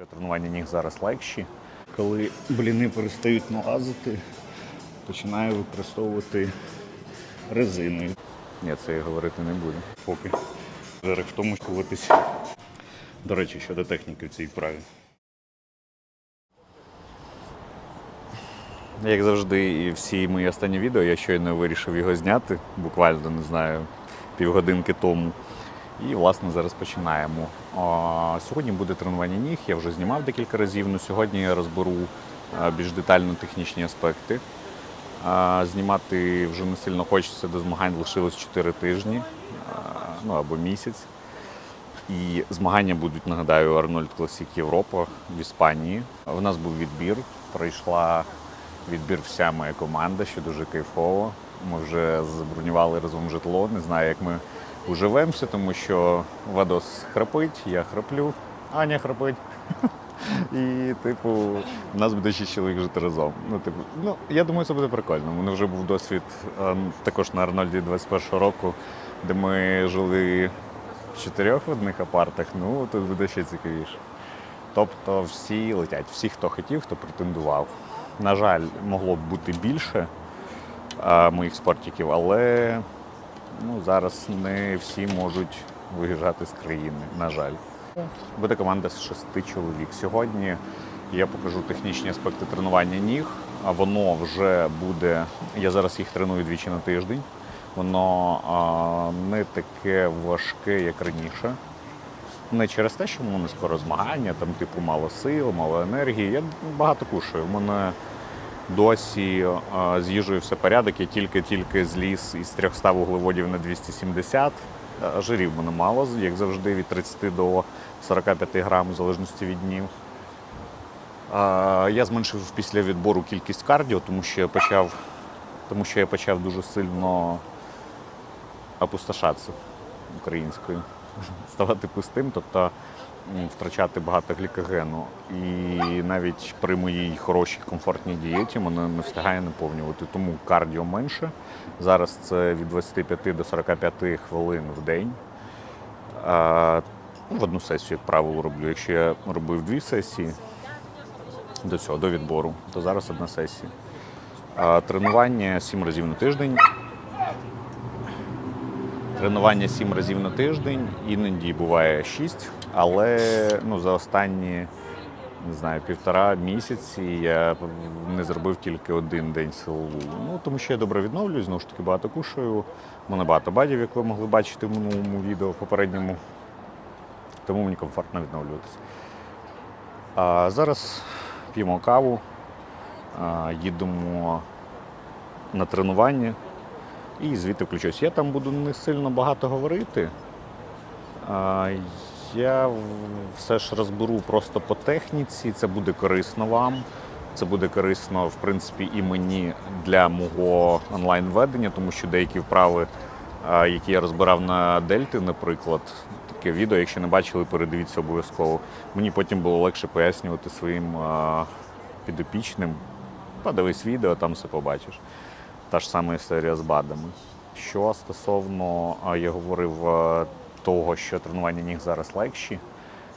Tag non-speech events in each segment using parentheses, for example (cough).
що тренування ніг зараз легші. Коли бліни перестають налазити, починаю використовувати резину. Ні, це я говорити не буду. Поки зараз в тому куватись. До речі, щодо техніки в цій вправі. Як завжди, і всі мої останні відео, я щойно вирішив його зняти, буквально не знаю, півгодинки тому. І, власне, зараз починаємо. Сьогодні буде тренування ніг. Я вже знімав декілька разів. але сьогодні я розберу більш детально технічні аспекти. Знімати вже не сильно хочеться, до змагань лишилось 4 тижні ну або місяць. І змагання будуть, нагадаю, Арнольд Класік Європа в Іспанії. У нас був відбір. Пройшла відбір вся моя команда, що дуже кайфово. Ми вже забронювали разом житло. Не знаю, як ми уживемося, тому що Вадос храпить, я храплю, Аня храпить. (laughs) І, типу, в нас буде шість чоловік жити разом. Ну, типу, ну, я думаю, це буде прикольно. У мене вже був досвід е, також на Арнольді 21-го року, де ми жили в чотирьох одних апартах. Ну, тут буде ще цікавіше. Тобто всі летять, всі, хто хотів, хто претендував. На жаль, могло б бути більше а, моїх спортиків, але ну, зараз не всі можуть виїжджати з країни, на жаль. Буде команда з шести чоловік. Сьогодні я покажу технічні аспекти тренування ніг. А воно вже буде. Я зараз їх треную двічі на тиждень. Воно а, не таке важке, як раніше. Не через те, що в мене скоро змагання, там, типу, мало сил, мало енергії. Я багато кушаю. У мене досі а, з їжею все порядок. Я тільки-тільки зліз із 300 вуглеводів на 270. Жирів мене мало, як завжди, від 30 до 45 грам, в залежності від днів. Я зменшив після відбору кількість кардіо, тому що я почав, тому що я почав дуже сильно опустошатися українською, (laughs) ставати пустим, тобто втрачати багато глікогену. І навіть при моїй хорошій комфортній дієті мене не встигає наповнювати. Тому кардіо менше. Зараз це від 25 до 45 хвилин в день. Ну, в одну сесію, як правило, роблю. Якщо я робив дві сесії до цього, до відбору, то зараз одна сесія. Тренування 7 разів на тиждень. Тренування 7 разів на тиждень, іноді буває 6, але ну, за останні не знаю, півтора місяці я не зробив тільки один день силову. Ну, тому що я добре відновлююсь, знову ж таки багато кушаю. У мене багато бадів, як ви могли бачити в минулому відео в попередньому. Тому мені комфортно відновлюватися. А зараз п'ємо каву, їдемо на тренування і звідти включусь. Я там буду не сильно багато говорити. Я все ж розберу просто по техніці. Це буде корисно вам. Це буде корисно, в принципі, і мені для мого онлайн-ведення, тому що деякі вправи, які я розбирав на Дельти, наприклад, таке відео, якщо не бачили, передивіться обов'язково. Мені потім було легше пояснювати своїм підопічним. Подивись відео, там все побачиш. Та ж сама історія з БАДами. Що стосовно, я говорив того, що тренування ніг зараз легші,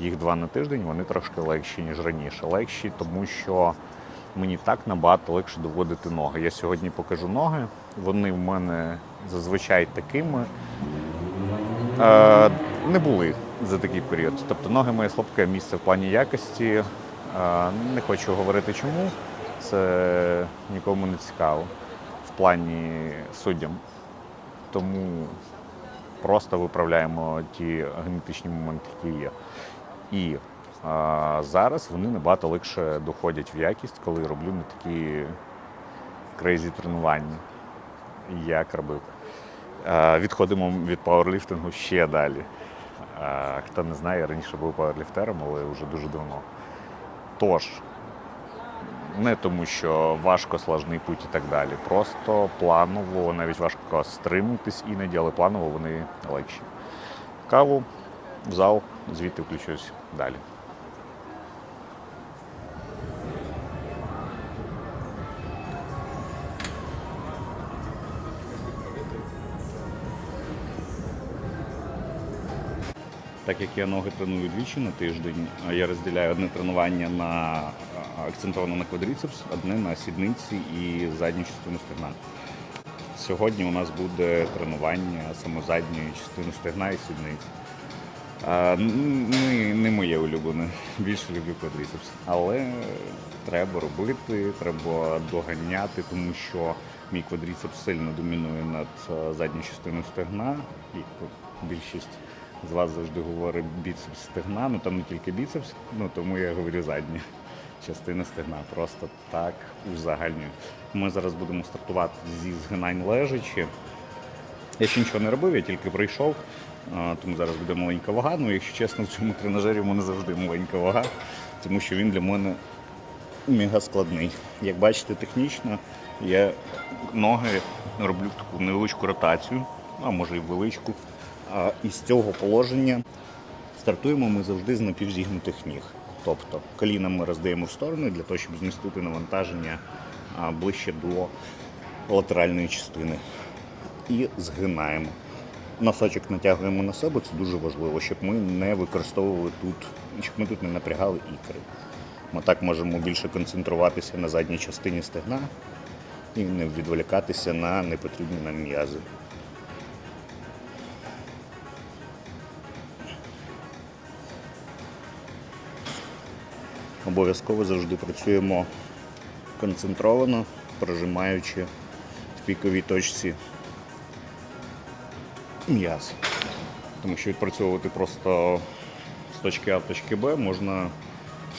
їх два на тиждень, вони трошки легші, ніж раніше. Легші, тому що мені так набагато легше доводити ноги. Я сьогодні покажу ноги. Вони в мене зазвичай такими е, не були за такий період. Тобто ноги моє слабке місце в плані якості. Е, не хочу говорити чому. Це нікому не цікаво в плані суддям. Тому просто виправляємо ті генетичні моменти, які є. І а, зараз вони набагато легше доходять в якість, коли роблю не такі крейзі тренування, як робив. А, відходимо від пауерліфтингу ще далі. А, хто не знає, я раніше був пауерліфтером, але вже дуже давно. Тож, не тому, що важко, сложний путь і так далі. Просто планово, навіть важко стримуватись іноді, але планово вони легші. Каву, в зал, звідти включусь далі. Так як я ноги треную двічі на тиждень, я розділяю одне тренування на акцентовано на квадріцепс, одне на сідниці і задню частину стегна. Сьогодні у нас буде тренування саме задньої частини стегна і сідниць. А, не, не моє улюблене, (laughs) більше люблю квадріцепс. Але треба робити, треба доганяти, тому що мій квадріцепс сильно домінує над задньою частиною стегна. І більшість з вас завжди говорить біцепс стегна, ну там не тільки біцепс, ну тому я говорю задня (laughs) частина стегна. Просто так узагальнюю. Ми зараз будемо стартувати зі згинань лежачи. Я ще нічого не робив, я тільки прийшов, тому зараз буде маленька вага. Ну, якщо чесно, в цьому тренажері в мене завжди маленька вага, тому що він для мене мега складний. Як бачите, технічно я ноги роблю таку невеличку ротацію, а може і величку. А із цього положення стартуємо ми завжди з напівзігнутих ніг. Тобто коліна ми роздаємо в сторони для того, щоб змістити навантаження ближче до латеральної частини і згинаємо. Носочок натягуємо на себе, це дуже важливо, щоб ми не використовували тут, щоб ми тут не напрягали ікри. Ми так можемо більше концентруватися на задній частині стегна і не відволікатися на непотрібні нам м'язи. Обов'язково завжди працюємо концентровано, прожимаючи в піковій точці м'яз. Тому що відпрацьовувати просто з точки А в точки Б можна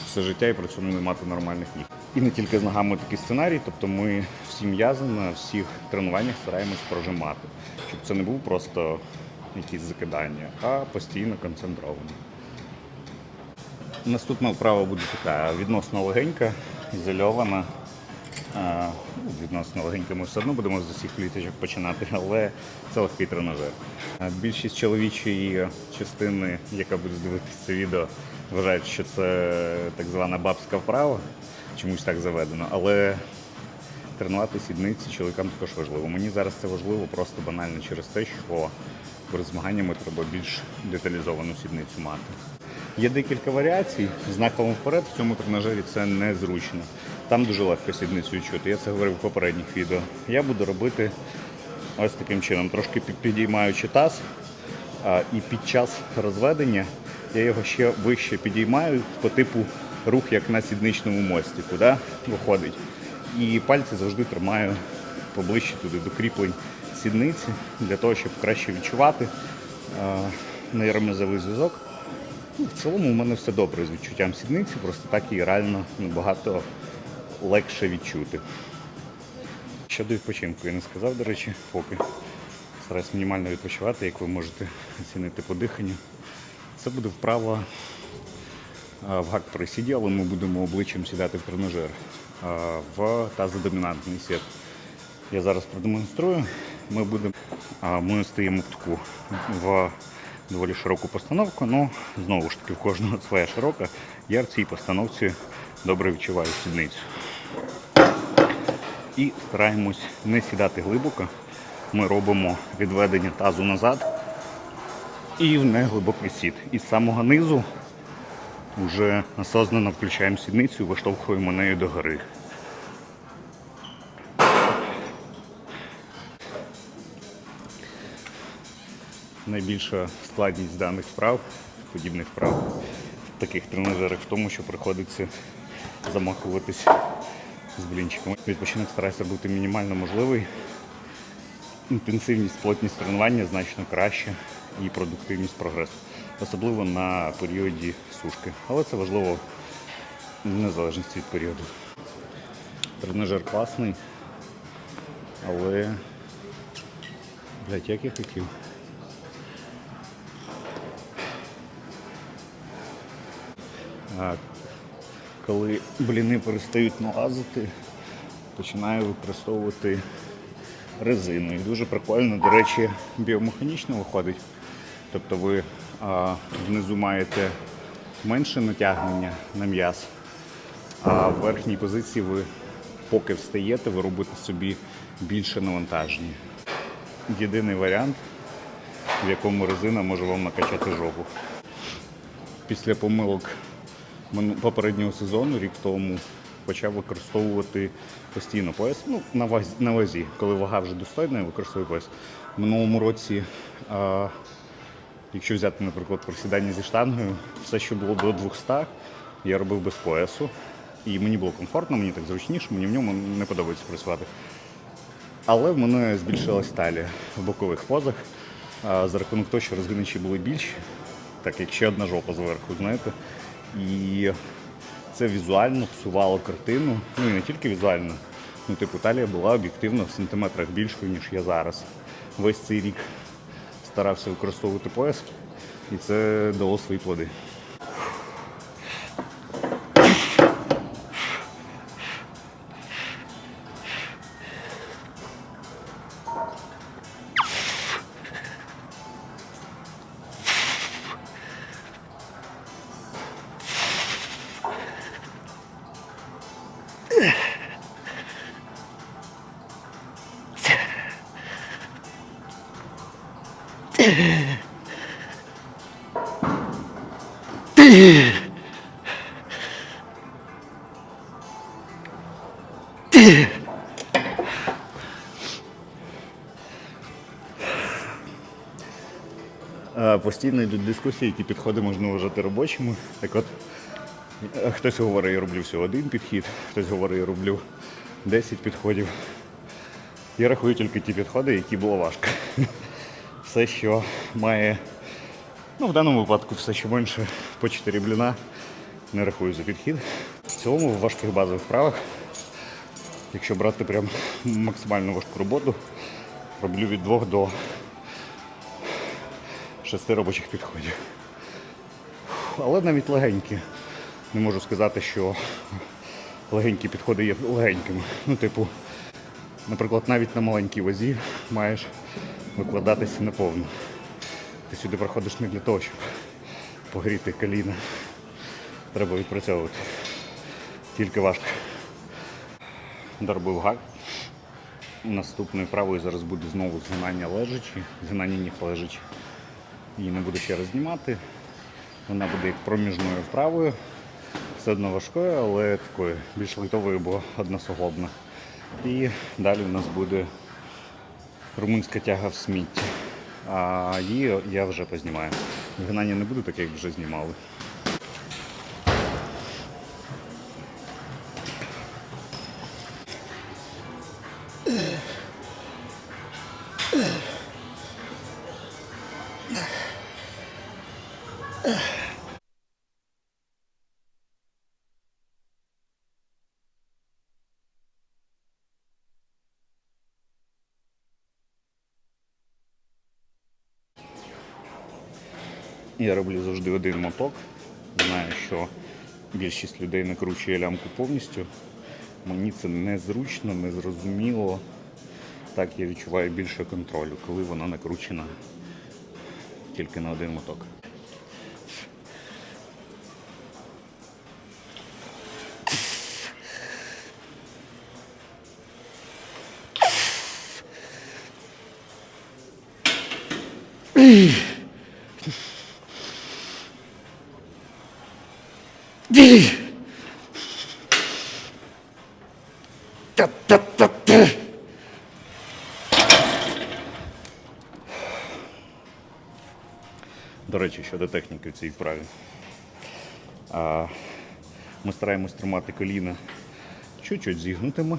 все життя і при цьому не мати нормальних ніг. І не тільки з ногами такий сценарій, тобто ми всі м'язи на всіх тренуваннях стараємось прожимати, щоб це не був просто якісь закидання, а постійно концентровано. Наступна вправа буде така відносно легенька, ізольована. Ну, відносно легенько ми все одно будемо з усіх кліточок починати, але це легкий тренажер. Більшість чоловічої частини, яка буде дивитися це відео, вважають, що це так звана бабська вправа, чомусь так заведено. Але тренувати сідниці чоловікам також важливо. Мені зараз це важливо просто банально через те, що перед змаганнями треба більш деталізовану сідницю мати. Є декілька варіацій. З нахилом вперед в цьому тренажері це незручно. Там дуже легко сідницю відчути. Я це говорив в попередніх відео. Я буду робити ось таким чином, трошки підіймаючи таз. І під час розведення я його ще вище підіймаю по типу рух, як на сідничному мостику, да? виходить. І пальці завжди тримаю поближче туди до кріплень сідниці, для того, щоб краще відчувати а, зв'язок. Ну, В цілому у мене все добре з відчуттям сідниці, просто так її реально набагато легше відчути. Щодо відпочинку, я не сказав, до речі, поки стараюсь мінімально відпочивати, як ви можете оцінити по диханню. Це буде вправа в гак присіді, але ми будемо обличчям сідати в тренажер в тазодомінантний сет. Я зараз продемонструю. Ми будемо, ми стоїмо в таку в доволі широку постановку, але знову ж таки в кожного своя широка. Я в цій постановці добре відчуваю сідницю. І стараємось не сідати глибоко. Ми робимо відведення тазу назад і в неглибокий сід. І з самого низу вже осознанно включаємо сідницю і виштовхуємо нею догори. Найбільша складність даних вправ, подібних вправ в таких тренажерах в тому, що приходиться замахуватись з блінчиком. Відпочинок стараюся бути мінімально можливий. Інтенсивність, плотність тренування значно краще і продуктивність прогресу. Особливо на періоді сушки. Але це важливо в незалежності від періоду. Тренажер класний, але блять, як я хотів. Коли бліни перестають налазити, починаю використовувати резину. І дуже прикольно, до речі, біомеханічно виходить. Тобто ви а, внизу маєте менше натягнення на м'яз, а в верхній позиції ви, поки встаєте, ви робите собі більше навантаження. Єдиний варіант, в якому резина може вам накачати жопу. після помилок попереднього сезону, рік тому, почав використовувати постійно пояс. Ну, на вазі, на вазі. коли вага вже достойна, я використовую пояс. В минулому році, а, якщо взяти, наприклад, присідання зі штангою, все, що було до 200, я робив без поясу. І мені було комфортно, мені так зручніше, мені в ньому не подобається працювати. Але в мене збільшилась талія в бокових позах за рахунок того, що розгиничі були більші, так як ще одна жопа зверху, знаєте. І це візуально псувало картину. Ну і не тільки візуально. Ну, типу, талія була об'єктивно в сантиметрах більшою, ніж я зараз. Весь цей рік старався використовувати пояс, і це дало свої плоди. Е, Постійно йдуть дискусії, які підходи можна вважати робочими. Так от, хтось говорить, я роблю всього один підхід, хтось говорить, я роблю 10 підходів. Я рахую тільки ті підходи, які було важко. Все, що має, ну в даному випадку, все, що менше по 4 бліна, не рахую за підхід. В цілому в важких базових вправах, якщо брати прям максимально важку роботу, роблю від 2 до шести робочих підходів. Але навіть легенькі. Не можу сказати, що легенькі підходи є легенькими. Ну, типу, наприклад, навіть на маленькій вазі маєш викладатися наповну. Ти сюди приходиш не для того, щоб погріти коліна. Треба відпрацьовувати. Тільки важко. Доробив гак. Наступною правою зараз буде знову згинання лежачі, згинання ніг лежачі. Її не буду ще раз знімати. Вона буде як проміжною вправою. Все одно важкою, але такою більш лайтовою, бо односуглобна. І далі у нас буде румунська тяга в смітті. А її я вже познімаю. Згинання не буду, так як вже знімали. Я роблю завжди один моток. Знаю, що більшість людей накручує лямку повністю. Мені це незручно, незрозуміло. Так я відчуваю більше контролю, коли вона накручена тільки на один моток. До речі, щодо техніки в цій вправі. Ми стараємось тримати коліна чуть-чуть зігнутими.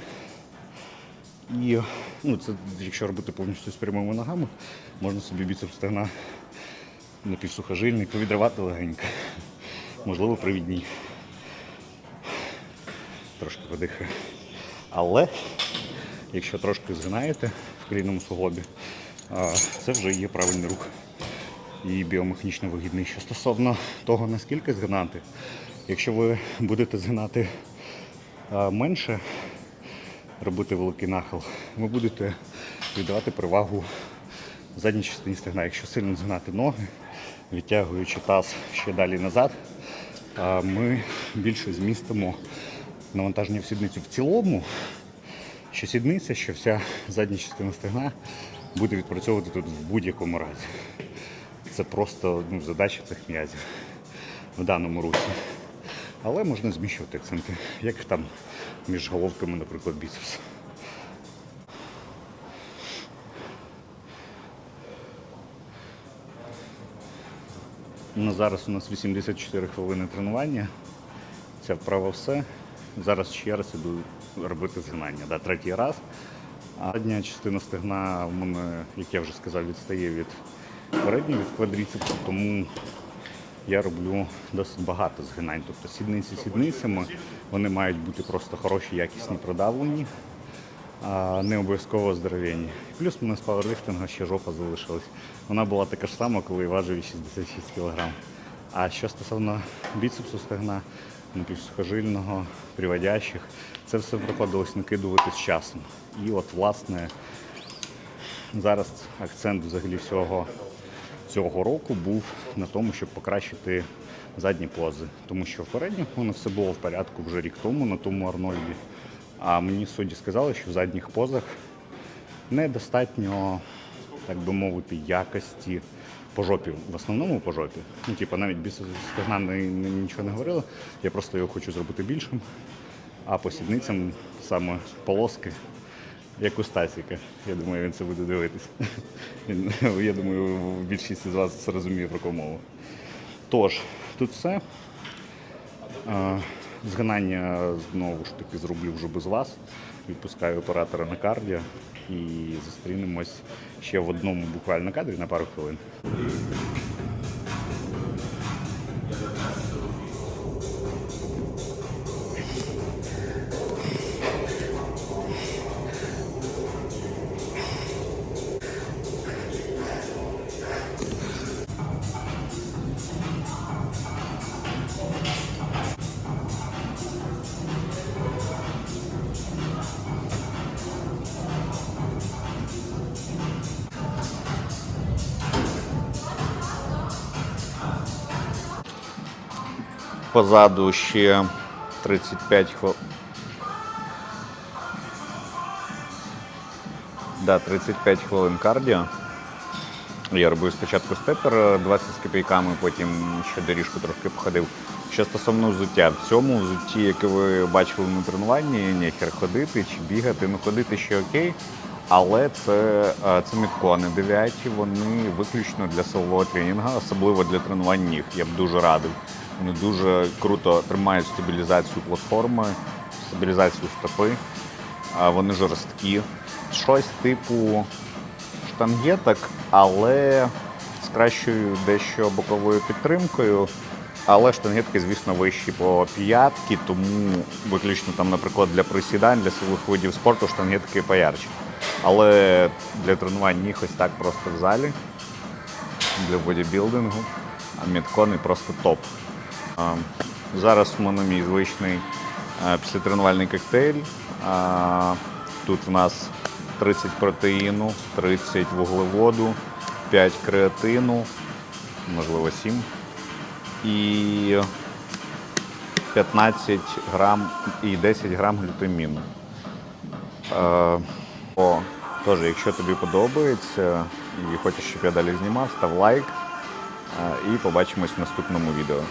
І ну, це, якщо робити повністю з прямими ногами, можна собі біцепс стегна напівсухожильний повідривати легенько. Можливо, привідній. Трошки подихаю. Але якщо трошки згинаєте в колінному суглобі, це вже є правильний рух і біомеханічно вигідний. Що стосовно того, наскільки згинати, якщо ви будете згинати менше, робити великий нахил, ви будете віддавати перевагу задній частині стегна. Якщо сильно згинати ноги, відтягуючи таз ще далі назад, ми більше змістимо навантаження в сідницю в цілому, що сідниця, що вся задня частина стегна буде відпрацьовувати тут в будь-якому разі. Це просто ну, задача цих м'язів. в даному русі. Але можна зміщувати акценти, як там між головками, наприклад, біцепс. Ну, зараз у нас 84 хвилини тренування. Ця вправа все. Зараз ще раз іду робити згинання. Да, третій раз. А задня частина стегна в мене, як я вже сказав, відстає від передньої, від квадріцепсу, тому я роблю досить багато згинань. Тобто сідниці сідницями, вони мають бути просто хороші, якісні, продавлені, а не обов'язково здоровенні. Плюс мене з пауерліфтингу ще жопа залишилась. Вона була така ж сама, коли важив 66 кг. А що стосовно біцепсу стегна, напівсухожильного, приводящих, це все приходилось накидувати з часом. І от, власне, зараз акцент взагалі всього цього року був на тому, щоб покращити задні пози. Тому що в передніх мене все було в порядку вже рік тому на тому Арнольді. А мені судді сказали, що в задніх позах недостатньо, так би мовити, якості по жопі, в основному по жопі. Ну, типу, навіть не- нічого не говорили. Я просто його хочу зробити більшим. А по сідницям саме полоски, як у Стасіка. Я думаю, він це буде дивитись. (laughs) Я думаю, більшість з вас розуміє про кому мову. Тож, тут все. Згинання знову ж таки зроблю вже без вас. Відпускаю оператора на кардіо і зустрінемось ще в одному буквально кадрі на пару хвилин. Позаду ще 35 хвилин. Да, 35 хвилин кардіо. Я робив спочатку степер е, 20 з копійками, потім ще доріжку трошки походив. Що стосовно взуття, в цьому взутті, яке ви бачили на тренуванні, ніхер ходити чи бігати, ну ходити ще окей. Але це, е, це міткони дев'яті, вони виключно для силового тренінгу, особливо для тренувань ніг. Я б дуже радив. Вони дуже круто тримають стабілізацію платформи, стабілізацію стопи. Вони жорсткі. Щось типу штангеток, але з кращою дещо боковою підтримкою. Але штангетки, звісно, вищі по п'ятки, тому виключно там, наприклад, для присідань, для силових видів спорту штангетки поярче. Але для тренувань ніг ось так просто в залі, для бодібілдингу, а міткони просто топ. Зараз у мене мій звичний е, післятренувальний коктейль. Тут в нас 30 протеїну, 30 вуглеводу, 5 креатину, можливо 7. І 15 грам і 10 грам глютаміну. Е, О, теж, якщо тобі подобається і хочеш, щоб я далі знімав, став лайк. Е, І побачимось в наступному відео.